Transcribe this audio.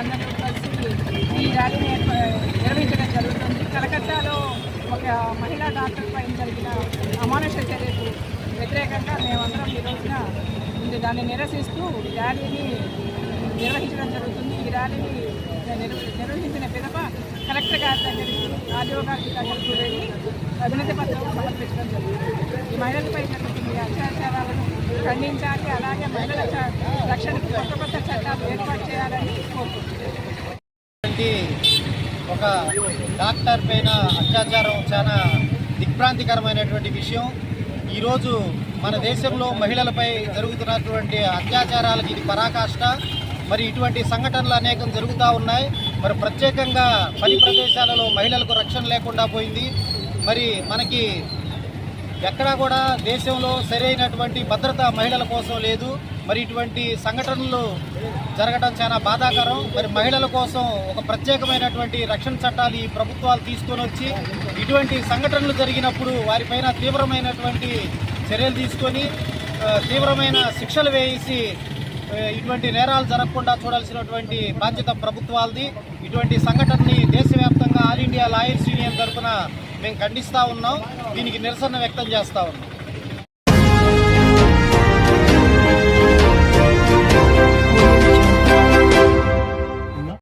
అందరూ కలిసి ఈ ర్యాలీని నిర్వహించడం జరుగుతుంది. కలకత్తాలో ఒక మహిళా డాక్టర్ పైన జరిగిన అమానుష చర్యకు వ్యతిరేకంగా మేమందరం ఈ రోజున దాన్ని నిరసిస్తూ ర్యాలీని నిర్వహించడం జరుగుతుంది. ఈ ర్యాలీని నిర్వహించిన పిదప కలెక్టర్ గారి దగ్గరికి ఆర్డీఓ గారి దగ్గరకు వెళ్ళి అభినతి పత్రం సమర్పించడం జరుగుతుంది. ఈ మహిళలపై జరుగుతుంది అత్యాచారాలను ఖండించాలి. అలాగే మహిళల రక్షణకు కొత్త కొత్త చట్టాలు ఏర్పాటు చేయాలని ఒక డాక్టర్ పైన అత్యాచారం చాలా దిగ్భ్రాంతికరమైనటువంటి విషయం. ఈరోజు మన దేశంలో మహిళలపై జరుగుతున్నటువంటి అత్యాచారాలకు ఇది పరాకాష్ట. మరి ఇటువంటి సంఘటనలు అనేకం జరుగుతూ ఉన్నాయి. మరి ప్రత్యేకంగా పని ప్రదేశాలలో మహిళలకు రక్షణ లేకుండా పోయింది. మరి మనకి ఎక్కడా కూడా దేశంలో సరైనటువంటి భద్రత మహిళల కోసం లేదు. మరి ఇటువంటి సంఘటనలు జరగడం చాలా బాధాకరం. మరి మహిళల కోసం ఒక ప్రత్యేకమైనటువంటి రక్షణ చట్టాలు ఈ ప్రభుత్వాలు తీసుకొని వచ్చి ఇటువంటి సంఘటనలు జరిగినప్పుడు వారిపైన తీవ్రమైనటువంటి చర్యలు తీసుకొని తీవ్రమైన శిక్షలు వేసి ఇటువంటి నేరాలు జరగకుండా చూడాల్సినటువంటి బాధ్యత ప్రభుత్వాలది. ఇటువంటి సంఘటనని దేశవ్యాప్తంగా ఆల్ ఇండియా లాయర్స్ యూనియన్ తరఫున మేము ఖండిస్తూ ఉన్నాం దీనికి నిరసన వ్యక్తం చేస్తూ ఉన్నాం.